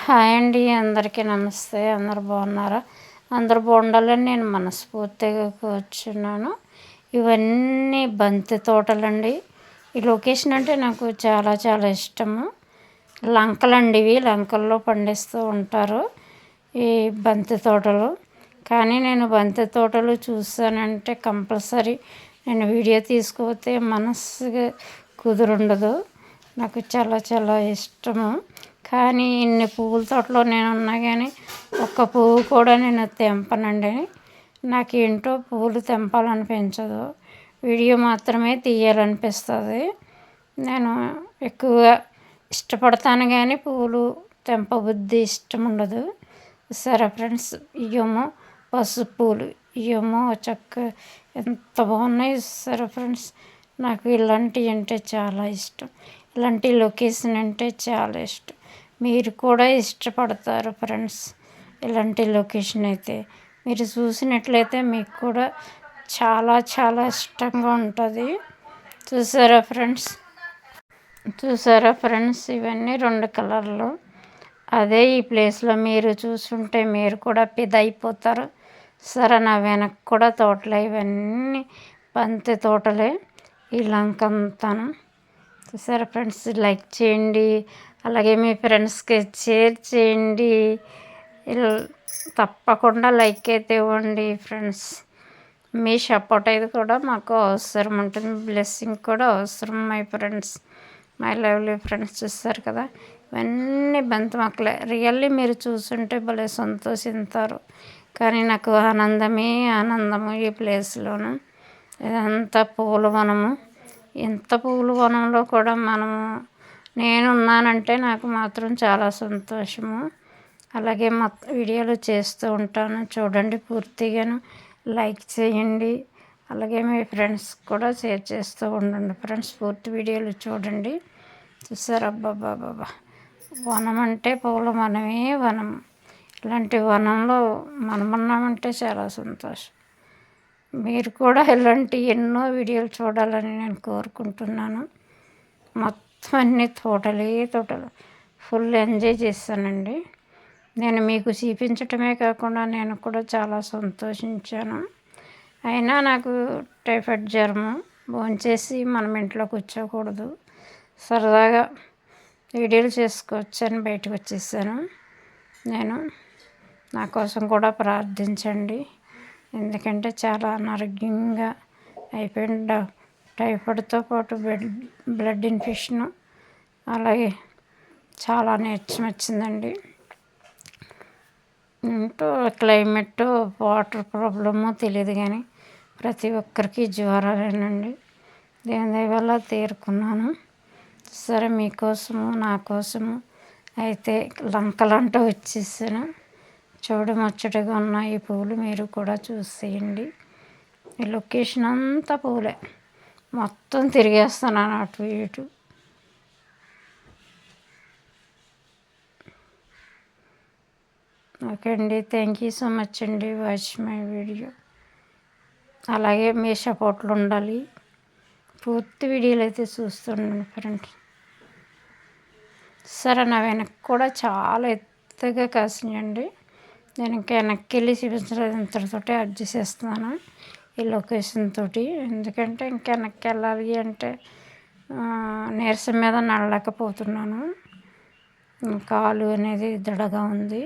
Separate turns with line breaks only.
Hi అండి అందరికీ నమస్తే. అందరు బాగున్నారా? అందరు బాగుండాలని నేను మనస్ఫూర్తిగా కూర్చున్నాను. ఇవన్నీ బంతి తోటలండి. ఈ లొకేషన్ అంటే నాకు చాలా చాలా ఇష్టము. లంకలండి ఇవి. లంకల్లో పండిస్తూ ఉంటారు ఈ బంతి తోటలు. కానీ నేను బంతి తోటలు చూసానంటే కంపల్సరీ నేను వీడియో తీసుకుపోతే మనస్సుగా కుదురుండదు. నాకు చాలా చాలా ఇష్టము. కానీ ఇన్ని పువ్వుల తోటలో నేను ఉన్నా కానీ ఒక్క పువ్వు కూడా నేను తెంపనండి. నాకు ఏంటో పువ్వులు తెంపాలనిపించదు. వీడియో మాత్రమే తీయాలనిపిస్తుంది. నేను ఎక్కువగా ఇష్టపడతాను కానీ పువ్వులు తెంపబుద్ధి ఇష్టం ఉండదు సరే ఫ్రెండ్స్ ఇవేమో పసుపు పూలు. ఇవేమో చక్క ఎంత బాగున్నాయి సరే ఫ్రెండ్స్ నాకు ఇలాంటివి అంటే చాలా ఇష్టం. ఇలాంటి లొకేషన్ అంటే చాలా ఇష్టం. మీరు కూడా ఇష్టపడతారు ఫ్రెండ్స్. ఇలాంటి లొకేషన్ అయితే మీరు చూసినట్లయితే మీకు కూడా చాలా చాలా ఇష్టంగా ఉంటుంది. చూసారా ఫ్రెండ్స్? చూసారా ఫ్రెండ్స్? ఇవన్నీ రెండు కలర్లు. అదే ఈ ప్లేస్లో మీరు చూసుంటే మీరు కూడా పిద సరే నా వెనక్కి కూడా తోటలే. ఇవన్నీ బంతి తోటలే. ఈ లంక అంతాను. చూసారా ఫ్రెండ్స్? లైక్ చేయండి. అలాగే మీ ఫ్రెండ్స్కి షేర్ చేయండి. తప్పకుండా లైక్ అయితే ఇవ్వండి ఫ్రెండ్స్. మీ సపోర్ట్ అయితే కూడా మాకు అవసరం ఉంటుంది. బ్లెస్సింగ్ కూడా అవసరం my friends. My lovely friends చూస్తారు కదా. ఇవన్నీ బంతి మొక్కలే రియల్లీ మీరు చూసుంటే భలే సంతోషిస్తారు. కానీ నాకు ఆనందమే ఆనందము ఈ ప్లేస్లోను. ఇదంతా పూల వనము. ఎంత పూల వనంలో కూడా మనము నేను ఉన్నానంటే నాకు మాత్రం చాలా సంతోషము. అలాగే మా వీడియోలు చేస్తూ ఉంటాను. చూడండి పూర్తిగాను. లైక్ చేయండి. అలాగే మీ ఫ్రెండ్స్ కూడా షేర్ చేస్తూ ఉండండి. ఫ్రెండ్స్ పూర్తి వీడియోలు చూడండి. చూసారు? అబ్బాబాబా వనం అంటే పూల వనమే వనం. ఇలాంటి వనంలో మనమున్నామంటే చాలా సంతోషం. మీరు కూడా ఇలాంటి ఎన్నో వీడియోలు చూడాలని నేను కోరుకుంటున్నాను. మొత్తం అన్ని తోటలే తోటలు. ఫుల్ ఎంజాయ్ చేస్తానండి. నేను మీకు చూపించటమే కాకుండా నేను కూడా చాలా సంతోషించాను. అయినా నాకు టైఫాయిడ్ జ్వరము భోంచేసి మనం ఇంట్లో కూర్చోకూడదు సరదాగా వీడియోలు చేసుకోవచ్చని బయటకు వచ్చేసాను. నేను నా కోసం కూడా ప్రార్థించండి. ఎందుకంటే చాలా అనారోగ్యంగా అయిపోయింది. టైఫాయిడ్తో పాటు బ్లడ్ బ్లడ్ ఇన్ఫెక్షన్ అలాగే చాలా నీరసం వచ్చిందండి ఇంటూ క్లైమేట్ వాటర్ ప్రాబ్లము తెలియదు కానీ ప్రతి ఒక్కరికి జ్వరాలేనండి. దేని వల్ల తీరుకున్నాను. సరే మీకోసము నా కోసము అయితే లంకలంటూ వచ్చేసాను. చూడముచ్చటగా ఉన్న ఈ పువ్వులు మీరు కూడా చూసేయండి. ఈ లొకేషన్ అంతా పూలే. మొత్తం తిరిగేస్తున్నాను అటు ఇటు. ఓకే అండి థ్యాంక్ యూ సో మచ్ అండి వాచ్ మై వీడియో అలాగే మీ సపోర్ట్లు ఉండాలి. పూర్తి వీడియోలు అయితే చూస్తుండండి ఫ్రెండ్స్ సరే నా వెనక్కి కూడా చాలా ఎత్తుగా కాసినాయండి. నేను ఇంకా వెనక్కి వెళ్ళి చూపించలేదు ఇంతటితోటే అడ్జస్ట్ చేస్తున్నాను. ఈ లొకేషన్ తోటి. ఎందుకంటే ఇంకా వెనక్కి వెళ్ళాలి అంటే నీరసం మీద నడలేకపోతున్నాను. కాలు అనేది దడగా ఉంది.